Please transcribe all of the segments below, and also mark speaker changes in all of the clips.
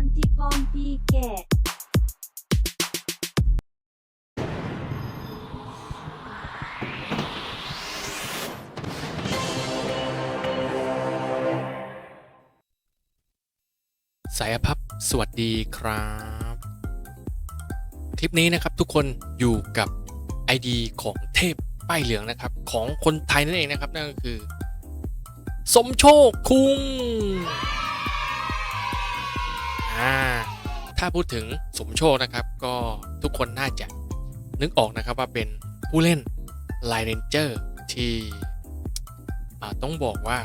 Speaker 1: anti-pompiche.
Speaker 2: สายพับ สวัสดีครับ คลิปนี้นะครับทุกคนอยู่กับ ID ของเทพป้ายเหลืองนะครับ ของคนไทยนั่นเองนะครับ นั่นก็คือ สมโชคคุง อ่าถ้าพูดถึงสมโชคนะครับ ก็ทุกคนน่าจะนึกออกนะครับว่าเป็นผู้เล่นไลเรนเจอร์ที่ต้องบอกว่า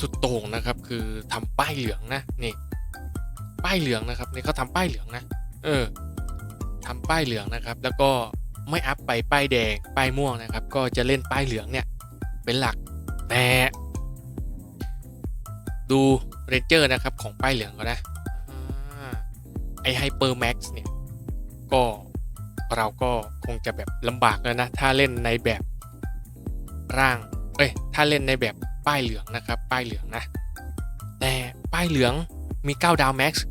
Speaker 2: สุดโต่งนะครับ คือทำป้ายเหลืองนะนี่ป้ายเหลืองนะครับนี่เขาทำป้ายเหลืองนะ เออทำป้ายเหลืองนะครับ แล้วก็ไม่อัพไปป้ายแดงป้ายม่วงนะครับ ก็จะเล่นป้ายเหลืองเนี่ยเป็นหลักแต่ดูเรนเจอร์นะครับของป้ายเหลืองเขานะ ไอไฮเปอร์แม็กซ์เนี่ย ก็เราก็คงจะแบบลำบากแล้วนะ ถ้าเล่นในแบบร่าง เอ้ย ถ้าเล่นในแบบป้ายเหลืองนะครับ ป้ายเหลืองนะ แต่ป้ายเหลืองมี 9 ดาวแม็กซ์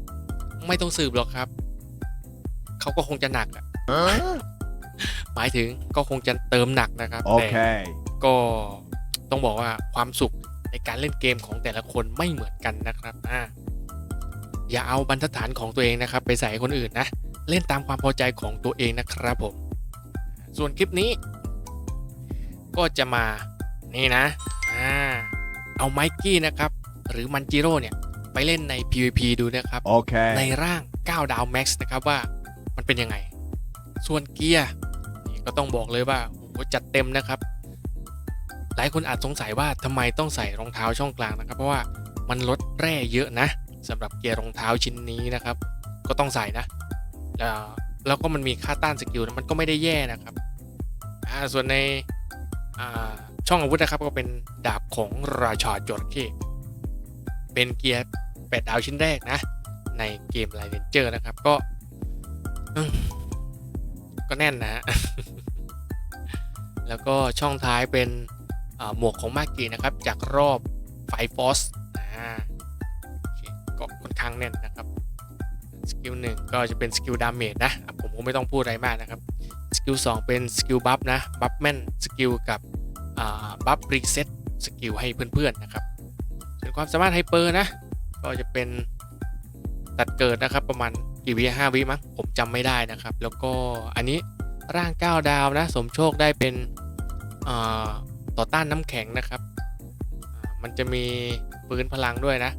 Speaker 2: ไม่ต้องสืบหรอกครับ เขาก็คงจะหนักอะ
Speaker 3: Huh?
Speaker 2: หมายถึงก็คงจะเติมหนักนะครับแต่
Speaker 3: Okay.
Speaker 2: ก็ต้องบอกว่าความสุขในการเล่นเกมของแต่ละคนไม่เหมือนกันนะครับอ่า อย่าเอาบรรทัดฐานของตัวเองนะครับไปใส่ให้คนอื่นนะ เล่นตามความพอใจของตัวเองนะครับผม ส่วนคลิปนี้ ก็จะมานี่นะอ่าเอาไมกี้นะครับ หรือมันจิโร่เนี่ย ไปเล่นใน PVP ดูนะครับใน
Speaker 3: Okay.
Speaker 2: ร่าง 9 ดาวแม็กซ์นะครับว่ามันเป็นยังไง ส่วนเกียร์นี่ก็ต้องบอกเลยว่าโอ้โหจัดเต็มนะครับ หลายคนอาจสงสัยว่าทำไมต้องใส่รองเท้าช่องกลางนะครับ เพราะว่ามันลดแร่เยอะนะ สำหรับเกียร์รองเท้าชิ้นนี้นะครับ ก็ต้องใส่นะแล้วแล้วก็มันมีค่าต้านสกิลนะมันก็ไม่ได้แย่นะครับส่วนในช่องอาวุธนะครับก็เป็นดาบของราชาจระเข้เป็นเกียร์แปดดาวชิ้นแรกนะ ในเกมไลเ n นเจอร์นะครับก็ ก็แน่นนะ แล้วก็ช่องท้ายเป็นหมวกของมากินะครับ จากรอบไฟฟอสอ่า ข้างแน่นนะครับสกิลหนึ่งก็จะเป็นสกิลดาเมจนะ ผมก็ไม่ต้องพูดอะไรมากนะครับสกิลสองเป็นสกิลบัฟนะบัฟแม่นสกิลกับบัฟรีเซ็ตสกิลให้เพื่อนๆนะครับส่วนความสามารถไฮเปอร์นะ ก็จะเป็นตัดเกิดนะครับประมาณกี่วิห้าวิมั้งผมจำไม่ได้นะครับ แล้วก็อันนี้ร่าง 9 ดาวนะ สมโชคได้เป็นต่อต้านน้ำแข็งนะครับ มันจะมีฟื้นพลังด้วยนะ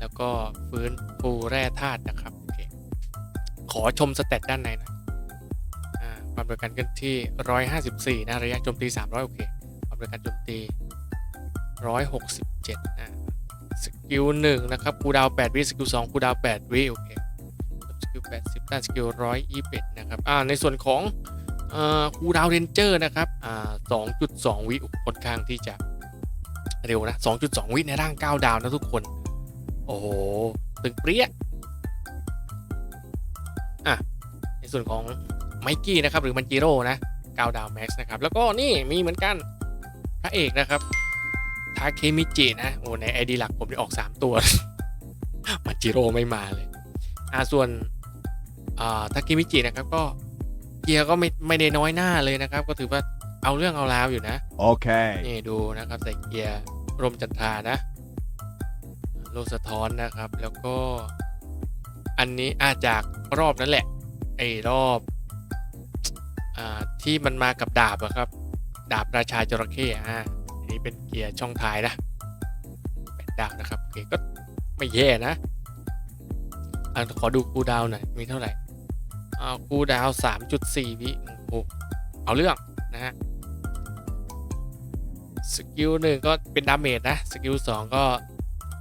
Speaker 2: แล้วก็ฟื้นฟูแร่ธาตุนะครับโอเคขอชมสเตตด้านในหน่อยอ่าความเร็วการเคลื่อนที่ 154 นะ ระยะโจมตี 300 โอเค ความเร็วการโจมตี 167 อ่า สกิลหนึ่งนะครับคูดาว 8 วิ สกิลสองคูดาว 8 วิ โอเค สกิล 80 ด้าน สกิล 121 นะครับ อ่า ในส่วนของอ่อคูดาวเรนเจอร์นะครับ อ่า 2.2 วิโอ้โหค่อนข้างที่จะเร็วนะ 2.2 วิในร่าง 9 ดาวนะทุกคน โอ้โห ตึงเปรี้ยอะ ในส่วนของไมกี้นะครับ หรือมันจิโร่นะ9ดาวแม็กซ์นะครับ แล้วก็นี่มีเหมือนกัน พระเอกนะครับ ทาเคมิจินะ โอ้ในไอดีหลักผมได้ออก 3 ตัว มันจิโร่ไม่มาเลย อ่าส่วนอ่าทาเคมิจินะครับก็เกียร์ก็ไม่ไม่ได้น้อยหน้าเลยนะครับ ก็ถือว่าเอาเรื่องเอาราวอยู่นะ
Speaker 3: Okay.
Speaker 2: นี่ดูนะครับใส่เกียร์รมจันทรานะ โลสะท้อนนะครับ แล้วก็อันนี้อาจากรอบนั้นแหละ ไอ้รอบอที่มันมากับดาบอะครับ ดาบราชาจระเข้อ่าอันนี้เป็นเกียร์ช่องท้ายนะแปดดาวนะครับโอเคก็ไม่แย่นะอะขอดูคูดาวหน่อยมีเท่าไหร่อาคูดาวสามจุดสี่วิโอ้เอาเรื่องนะฮะสกิลหนึ่งก็เป็นดาเมจนะ สกิลสองก็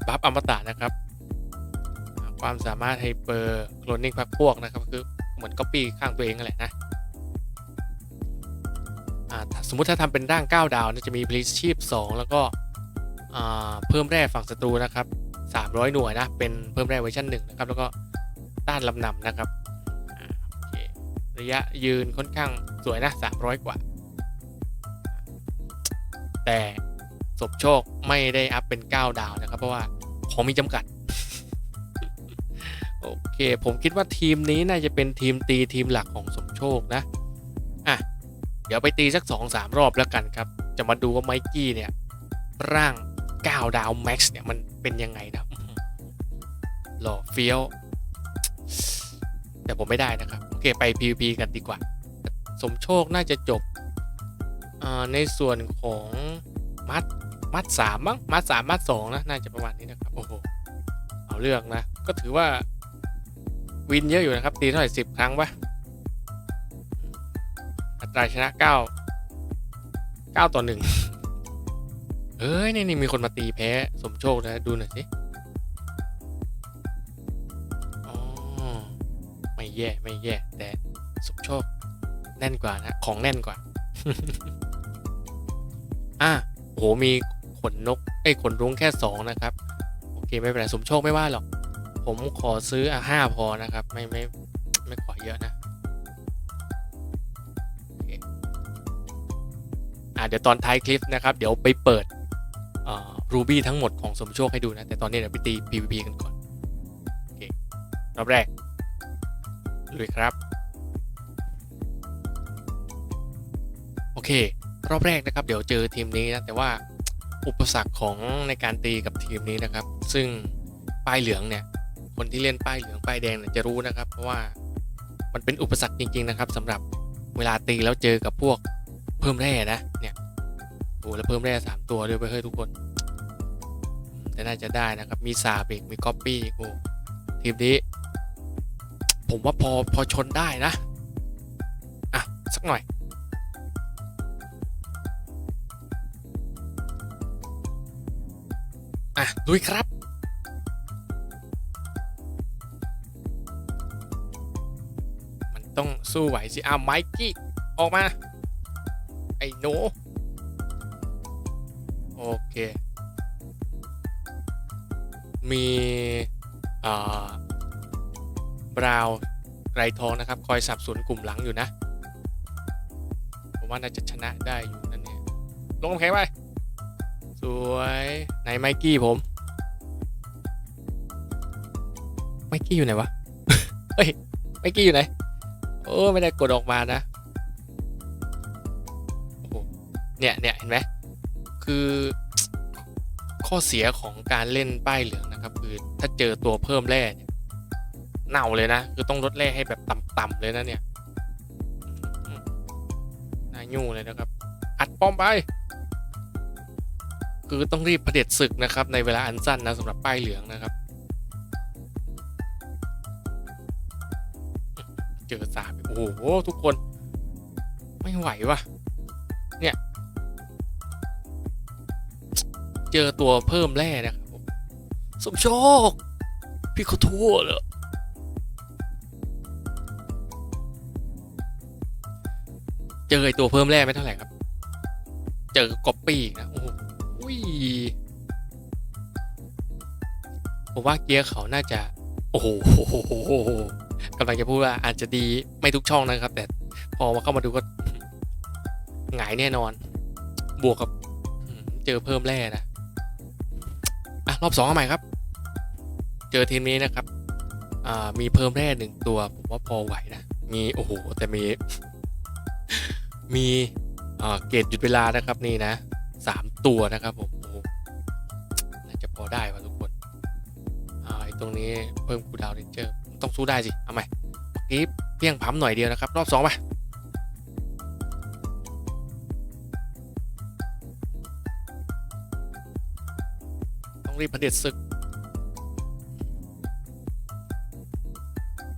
Speaker 2: บัฟอมตะนะครับ ความสามารถไฮเปอร์โคลนนิ่งพักพวกนะครับ คือเหมือนก๊อปปี้ข้างตัวเองแหละนะสมมุติถ้าทำเป็นร่าง 9 ดาวจะมีพลีชีพ 2 แล้วก็เพิ่มแร่ฝั่งศัตรูนะครับ 300 หน่วยนะ เป็นเพิ่มแร่เวอร์ชัน1นะครับ แล้วก็ต้านลำนำนะครับ ระยะยืนค่อนข้างสวยนะ 300 กว่า แต่ สมโชคไม่ได้อัพเป็น 9 ดาวนะครับ เพราะว่าของมีจำกัด โอเค ผมคิดว่าทีมนี้น่าจะเป็นทีมตีทีมหลักของสมโชคนะ อะ เดี๋ยวไปตีสักสองสามรอบแล้วกันครับ จะมาดูว่าไมกี้เนี่ย ร่าง 9 ดาวแม็กซ์เนี่ย มันเป็นยังไงนะอื้อหือหล่อเฟี้ยว แต่ผมไม่ได้นะครับ โอเค ไป PVP กันดีกว่า สมโชคน่าจะจบในส่วนของมัด มัดสามมั้งมัดสามมัดสองนะน่าจะประมาณนี้นะครับโอ้โหเอาเรื่องนะ ก็ถือว่า วินเยอะอยู่นะครับ ตีเท่าไหร่สิบครั้งปะอัตราชนะเก้าเก้าต่อหนึ่งเอ้ยนี่นี่มีคนมาตีแพ้สมโชคนะ ดูหน่อยสิอ๋อไม่แย่ไม่แย่ แต่สมโชคแน่นกว่านะ ของแน่นกว่า อะโหมี นนกไอ้ขนรุ้งแค่สองนะครับ โอเค ไม่เป็นไรสมโชคไม่ว่าหรอก ผมขอซื้ออะห้าพอนะครับ ไม่ไม่ไม่ขอเยอะนะอเคอะเดี๋ยวตอนท้ายคลิปนะครับ เดี๋ยวไปเปิดรูบี้ทั้งหมดของสมโชคให้ดูนะ แต่ตอนนี้เดี๋ยวไปตี PVP กันก่อน โอเครอบแรกลุยครับ โอเค รอบแรกนะครับ เดี๋ยวเจอทีมนี้นะ แต่ว่า อุปสรรคของในการตีกับทีมนี้นะครับ ซึ่งป้ายเหลืองเนี่ย คนที่เล่นป้ายเหลืองป้ายแดงเนี่ยจะรู้นะครับ เพราะว่ามันเป็นอุปสรรคจริง ๆ นะครับสำหรับเวลาตีแล้วเจอกับพวกเพิ่มแร่นะเนี่ยโอ้แล้วเพิ่มแร่สามตัวด้วยไปเฮ้ยทุกคนแต่น่าจะได้นะครับ มีซาเบกมีก๊อปปี้โอ้ทีมนี้ ผมว่าพอพอชนได้นะ อะ สักหน่อย อะลุยครับ มันต้องสู้ไหวสิอ้าวไมกี้ออกมา ไอ้หนูโอเค มีอ่าบราวไกรทองนะครับ คอยสับสนกลุ่มหลังอยู่นะ ผมว่าน่าจะชนะได้อยู่นั่นเนี่ยลงแข็งไป สวยไหนไมกี้ผม ไมกี้อยู่ไหนวะ เฮ้ย ไมกี้อยู่ไหน โอ้ไม่ได้กดออกมานะโอ้เนี่ยเนี่ยเห็นไหมคือ ข้อเสียของการเล่นป้ายเหลืองนะครับ คือถ้าเจอตัวเพิ่มแร่เนี่ยเน่าเลยนะ คือต้องลดแร่ให้แบบต่ำๆเลยนะเนี่ยนายุ่เลยนะครับ อัดป้อมไป คือต้องรีบเผด็จศึกนะครับในเวลาอันสั้นนะสำหรับป้ายเหลืองนะครับ เจอสาบอีกโอ้โหทุกคน ไม่ไหววะเนี่ย เจอตัวเพิ่มแร่นะครับผมสมโชค พี่ขอโทษเหรอเจอไอตัวเพิ่มแร่ไม่เท่าไหร่ครับ เจอกอบปี้อีกนะโอ้โห อุ้ยผมว่าเกียร์เขาน่าจะ โอ้โหกำลังจะพูดว่าอาจจะดีไม่ทุกช่องนะครับ แต่พอมาเข้ามาดูก็หงายแน่นอน บวกกับเจอเพิ่มแร่นะอะรอบสองเอาใหม่ครับ เจอทีมนี้นะครับอ่ามีเพิ่มแร่หนึ่งตัวผมว่าพอไหวนะมีโอ้โหแต่มีมีเกรดหยุดเวลานะครับนี่นะ สามตัวนะครับผมโอ้น่าจะพอได้ว่ะทุกคนอ่าไอ้ตรงนี้เพิ่มคูดาวน์เรนเจอร์ต้องสู้ได้สิเอาใหม่เมื่อกี้เพียงพัมหน่อยเดียวนะครับ รอบสองไปต้องรีบเผด็จศึก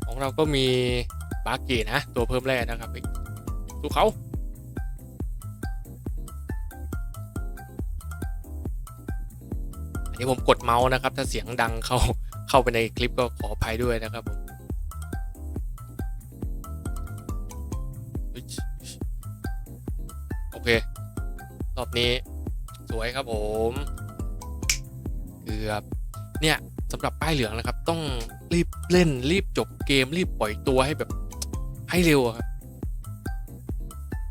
Speaker 2: ของเราก็มีบาเกนะ ตัวเพิ่มแร่นะครับสู้เขา นนี้ผมกดเมาส์นะครับ ถ้าเสียงดังเข้าเข้าไปในคลิปก็ขออภัยด้วยนะครับผมโอเค รอบนี้สวยครับผมเกือบเนี่ยสำหรับป้ายเหลืองนะครับ ต้องรีบเล่นรีบจบเกม รีบปล่อยตัวให้แบบให้เร็วครับ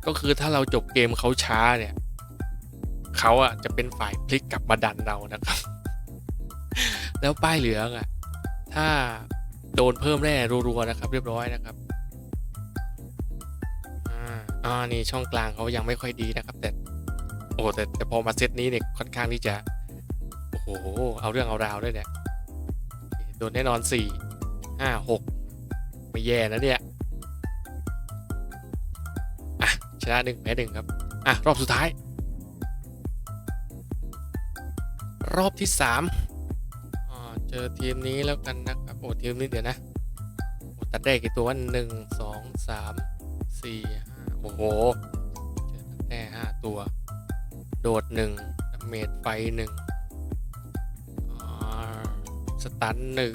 Speaker 2: ก็คือถ้าเราจบเกมเขาช้าเนี่ยเขาอะจะเป็นฝ่ายพลิกกลับมาดันเรานะครับ แล้วป้ายเหลืองอะถ้าโดนเพิ่มแร่รัวๆนะครับ เรียบร้อยนะครับอ่าอ่านี่ช่องกลางเขายังไม่ค่อยดีนะครับ แต่โอ้แต่แต่พอมาเซตนี้เนี่ยค่อนข้างที่จะโอ้โหเอาเรื่องเอาราวด้วยเนี่ยโดนแน่นอนสี่ห้าหกไม่แย่นะเนี่ยอะชนะหนึ่งแพ้หนึ่งครับอะรอบสุดท้าย รอบที่สาม เจอทีมนี้แล้วกันนะครับโอ้ทีมนี้เดี๋ยวนะโอ้ตัดได้กี่ตัววะหนึ่งสองสามสี่ห้าโอ้โหเจอตัดได้ห้าตัว โดดหนึ่งดาเมจไฟหนึ่งสตันหนึ่ง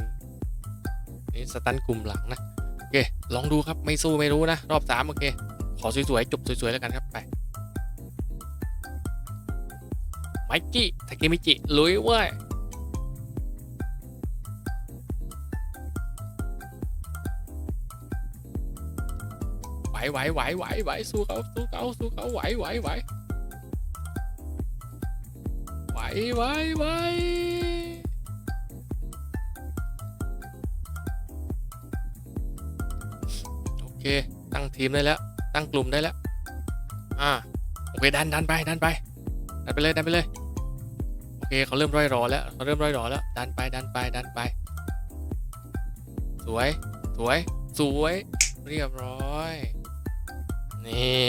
Speaker 2: นี่สตันกลุ่มหลังนะโอเคลองดูครับไม่สู้ไม่รู้นะ รอบสามโอเคขอสวยๆจบสวยๆแล้วกันครับไปไมกี้ทาเกมิจิลุยเว้ย ไหวไหวไหวไหวไหวสู้เขาสู้เขาสู้เขาไหวไหวไหวไหวไหวไหวโอเค ตั้งทีมได้แล้ว ตั้งกลุ่มได้แล้ว อ่า โอเคดันดันไปดันไปดันไปเลยดันไปเลย โอเคเขาเริ่มร่อยรอแล้วเขาเริ่มร่อยรอแล้ว ดันไปดันไปดันไป สวย สวย สวย เรียบร้อย นี่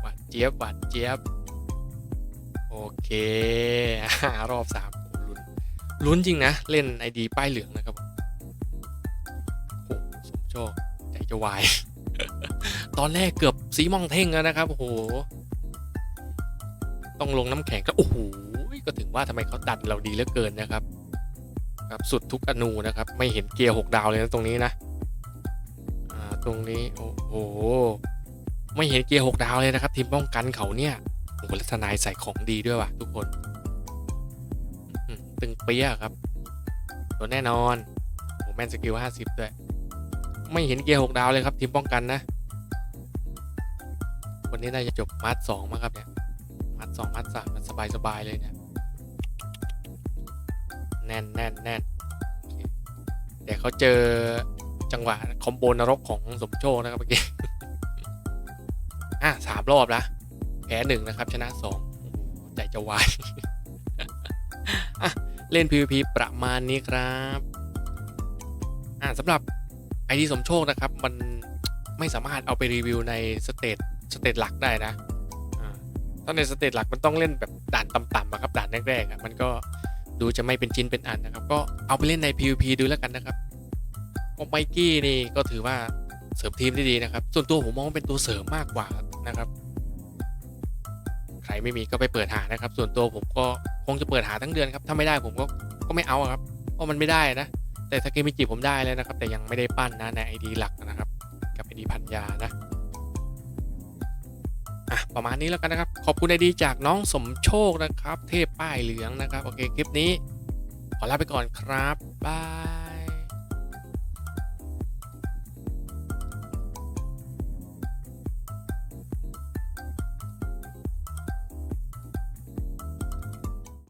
Speaker 2: หวานเจี๊ยบหวานเจี๊ยบ โอเครอบสามโอ้ลุ้นลุ้นจริงนะ เล่นไอดีป้ายเหลืองนะครับผมโอ้สมโชคใจจะวาย ตอนแรกเกือบสีมองเท่งแล้วนะครับโอ้โหต้องลงน้ำแข็งก็โอ้โหก็ถึงว่าทำไมเขาดันเราดีเหลือเกินนะครับ ครับสุดทุกอนูนะครับ ไม่เห็นเกียร์หกดาวเลยนะตรงนี้นะ ตรงนี้ โอ้โห ไม่เห็นเกียร์หกดาวเลยนะครับ ทีมป้องกันเขาเนี่ยโอ้โหล้วทนายใส่ของดีด้วยว่ะทุกคนตึงเปี้ยครับตัวแน่นอนโอ้แมนสกิลห้าสิบด้วย ไม่เห็นเกียร์หกดาวเลยครับ ทีมป้องกันนะวันนี้น่าจะจบมาร์ทสองมั้งครับเนี่ยมาร์ทสองมาร์ทสามมันสบายสบายๆเลยเนี่ยแน่นแน่นแน่นโอเคเดี๋ยวเขาเจอ จังหวะคอมโบนรกของสมโชคนะครับเมื่อกี้อะสามรอบละแพ้หนึ่งนะครับ ชนะสองใจจะวายอะเล่น PVP ประมาณนี้ครับอะสำหรับไอดีสมโชคนะครับ มันไม่สามารถเอาไปรีวิวในสเตจสเตจหลักได้นะอ่าถ้าในสเตจหลักมันต้องเล่นแบบด่านต่ำๆอะครับด่านแรกๆอะมันก็ดูจะไม่เป็นชิ้นเป็นอันนะครับ ก็เอาไปเล่นใน PVP ดูแล้วกันนะครับ โอไมกี้นี่ก็ถือว่าเสริมทีมได้ดีนะครับ ส่วนตัวผมมองว่าเป็นตัวเสริมมากกว่านะครับ ใครไม่มีก็ไปเปิดหานะครับ ส่วนตัวผมก็คงจะเปิดหาทั้งเดือนครับ ถ้าไม่ได้ผมก็ก็ไม่เอาครับ เพราะมันไม่ได้นะ แต่สเกมิจิผมได้แล้วนะครับ แต่ยังไม่ได้ปั้นนะในไอดีหลักนะครับ กับไอดีพันยานะอะประมาณนี้แล้วกันนะครับ ขอบคุณไอดีจากน้องสมโชคนะครับ เทพป้ายเหลืองนะครับ โอเคคลิปนี้ ขอลาไปก่อนครับบาย